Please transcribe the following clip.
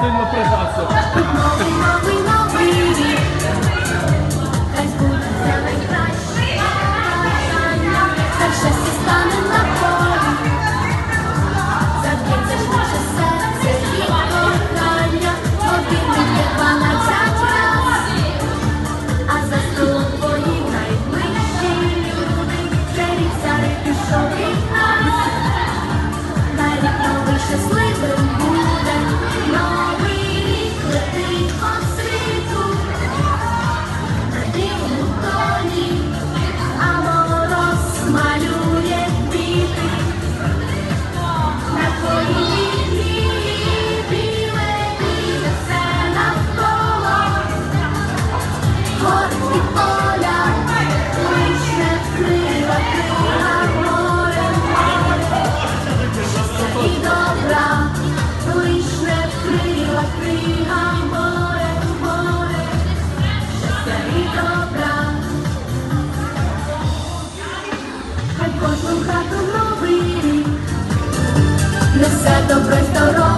сильно пригасив. Новий, новий, стане на полі. Заб'ється ж наше серце і кохання, годинник є дванадцять раз. А за столом твої найближчі пішов все добре здоров'я.